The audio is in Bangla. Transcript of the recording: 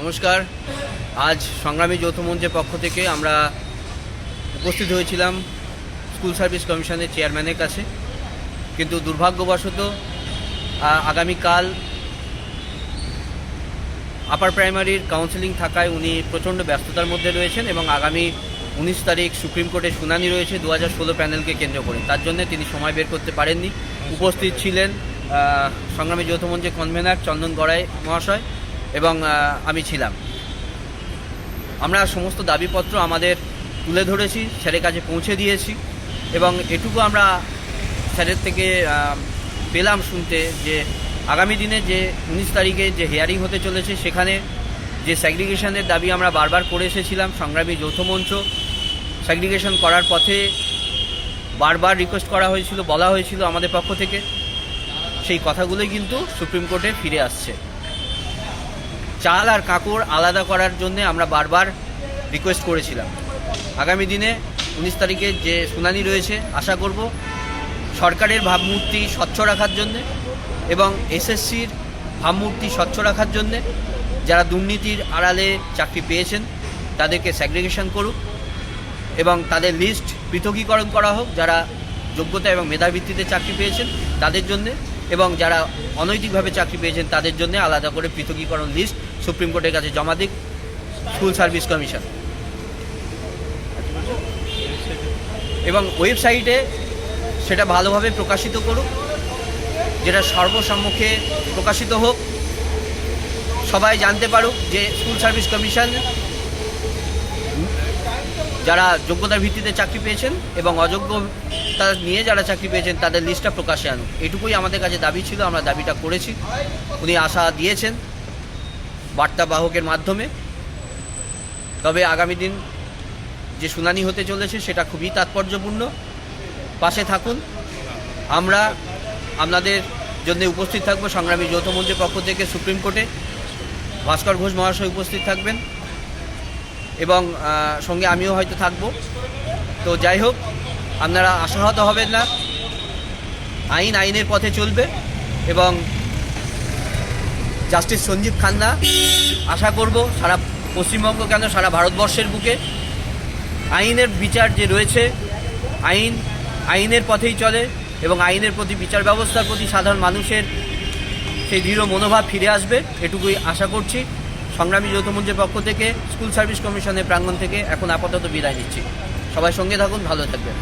নমস্কার। আজ সংগ্রামী যৌথ মঞ্চের পক্ষ থেকে আমরা উপস্থিত হয়েছিলাম স্কুল সার্ভিস কমিশনের চেয়ারম্যানের কাছে। কিন্তু দুর্ভাগ্যবশত আগামীকাল আপার প্রাইমারির কাউন্সিলিং থাকায় উনি প্রচণ্ড ব্যস্ততার মধ্যে রয়েছেন এবং আগামী উনিশ তারিখ সুপ্রিম কোর্টে শুনানি রয়েছে দু হাজার ষোলো প্যানেলকে কেন্দ্র করে। তার জন্য তিনি সময় বের করতে পারেননি। উপস্থিত ছিলেন সংগ্রামী যৌথ মঞ্চের কনভেনার চন্দন গড়াই মহাশয়। এবং আমি ছিলাম। আমরা সমস্ত দাবিপত্র আমাদের তুলে ধরেছি, স্যারের কাছে পৌঁছে দিয়েছি এবং এটুকু আমরা স্যারের থেকে পেলাম শুনতে যে আগামী দিনে যে উনিশ তারিখে যে হেয়ারিং হতে চলেছে সেখানে যে স্যাগ্রিগেশনের দাবি আমরা বারবার করে এসেছিলাম, সংগ্রামী যৌথ মঞ্চ স্যাগ্রিগেশন করার পথে বারবার রিকোয়েস্ট করা হয়েছিল, বলা হয়েছিল আমাদের পক্ষ থেকে। সেই কথাগুলোই কিন্তু সুপ্রিম কোর্টে ফিরে আসছে। চাল আর কাঁকড় আলাদা করার জন্য আমরা বারবার রিকোয়েস্ট করেছিলাম। আগামী দিনে উনিশ তারিখে যে শুনানি রয়েছে, আশা করব সরকারের ভাবমূর্তি স্বচ্ছ রাখার জন্যে এবং এসএসসির ভাবমূর্তি স্বচ্ছ রাখার জন্যে যারা দুর্নীতির আড়ালে চাকরি পেয়েছেন, তাদেরকে স্যাগ্রিগেশন করুক এবং তাদের লিস্ট পৃথকীকরণ করা হোক, যারা যোগ্যতা এবং মেধা ভিত্তিতে চাকরি পেয়েছেন, তাদের জন্যে এবং যারা অনৈতিকভাবে চাকরি পেয়েছেন তাদের জন্য আলাদা করে পৃথকীকরণ লিস্ট সুপ্রিম কোর্টের কাছে জমা দিক স্কুল সার্ভিস কমিশন। এবং ওয়েবসাইটে সেটা ভালোভাবে প্রকাশিত করুক, যেটা সর্বসম্মুখে প্রকাশিত হোক, সবাই জানতে পারুক যে স্কুল সার্ভিস কমিশন যারা যোগ্যতার ভিত্তিতে চাকরি পেয়েছেন এবং অযোগ্যতা নিয়ে যারা চাকরি পেয়েছেন, তাদের লিস্টটা প্রকাশে আনুক। এটুকুই আমাদের কাছে দাবি ছিল, আমরা দাবিটা করেছি। উনি আশা দিয়েছেন বার্তা বাহকের মাধ্যমে। তবে আগামী দিন যে শুনানি হতে চলেছে, সেটা খুবই তাৎপর্যপূর্ণ। পাশে থাকুন। আমরা আপনাদের জন্য উপস্থিত থাকব। সংগ্রামী যৌথ মঞ্চের পক্ষ থেকে সুপ্রিম কোর্টে। ভাস্কর ঘোষ মহাশয় উপস্থিত থাকবেন। এবং সঙ্গে আমিও হয়তো থাকব। তো যাই হোক আপনারা আশাহত হবেন না। আইন আইনের পথে চলবে এবং জাস্টিস সঞ্জীব খান্না, আশা করব সারা পশ্চিমবঙ্গ কেন সারা ভারতবর্ষের বুকে। আইনের বিচার যে রয়েছে, আইন আইনের পথেই চলে এবং আইনের প্রতি বিচার ব্যবস্থার প্রতি সাধারণ মানুষের সেই দৃঢ় মনোভাব ফিরে আসবে, এটুকুই আশা করছি। সংগ্রামী যৌথ মঞ্চের পক্ষ থেকে, স্কুল সার্ভিস কমিশনের প্রাঙ্গণ থেকে এখন আপাতত বিদায় নিচ্ছি। সবাই সঙ্গে থাকুন, ভালো থাকবেন।